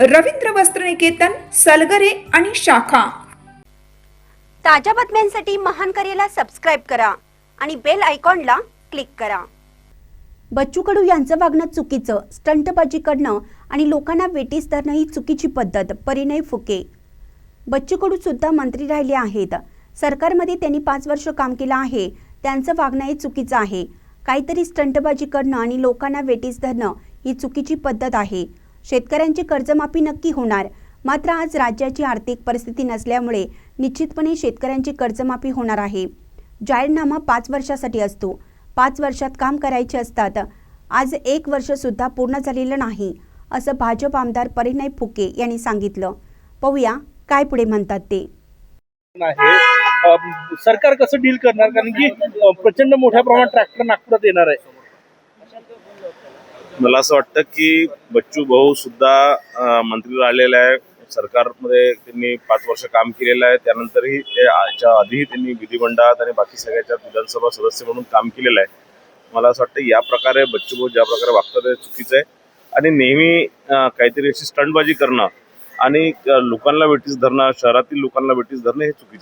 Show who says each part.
Speaker 1: रवींद्र वस्त्रनिकेतन सलगरे आणि शाखा.
Speaker 2: ताज्या बातम्यांसाठी महान करेला सबस्क्राईब करा आणि बेल आयकॉनला क्लिक करा. बच्चू कडू यांचं वागणं चुकीचं स्टंटबाजी करणं आणि लोकांना वेटीस धरणं ही चुकीची पद्धत परिणय फुके. बच्चू कडू सुद्धा मंत्री राहिले आहेत. सरकारमध्ये त्यांनी पाच वर्ष काम केलं आहे. त्यांचं वागणं हे चुकीचं आहे. काहीतरी स्टंटबाजी करणं आणि लोकांना वेटीस धरणं ही चुकीची पद्धत आहे. शेतकऱ्यांची कर्जमाफी नक्की होणार. मात्र आज राज्याची आर्थिक परिस्थिती नसल्यामुळे निश्चितपणे शेतकऱ्यांची कर्जमाफी होणार आहे. जाहीरनामा पाच वर्षासाठी असतो. पाच वर्षात काम करायचे असतात. आज एक वर्षसुद्धा पूर्ण झालेलं नाही असं भाजप आमदार परिणय फुके यांनी सांगितलं. पाहूया काय पुढे म्हणतात ते.
Speaker 3: सरकार कसं डील करणार? कारण की प्रचंड मोठ्या प्रमाणात ट्रॅक्टर नागपुरात येणार आहे.
Speaker 4: मला असं वाटतं की बच्चू भाऊ सुद्धा मंत्री राहिलेला आहे. सरकारमध्ये त्यांनी पाच वर्ष काम केलेलं आहे. त्यानंतरही ते याच्या आधीही त्यांनी विधिमंडळात आणि बाकी सगळ्याच्या विधानसभा सदस्य म्हणून काम केलेलं आहे. मला असं वाटतं या प्रकारे बच्चू भाऊ ज्या प्रकारे वागतात ते चुकीचं आहे. आणि नेहमी काहीतरी अशी स्टंटबाजी करणं आणि लोकांना वेटीस धरणं शहरातील लोकांना वेटीस धरणं हे चुकीचं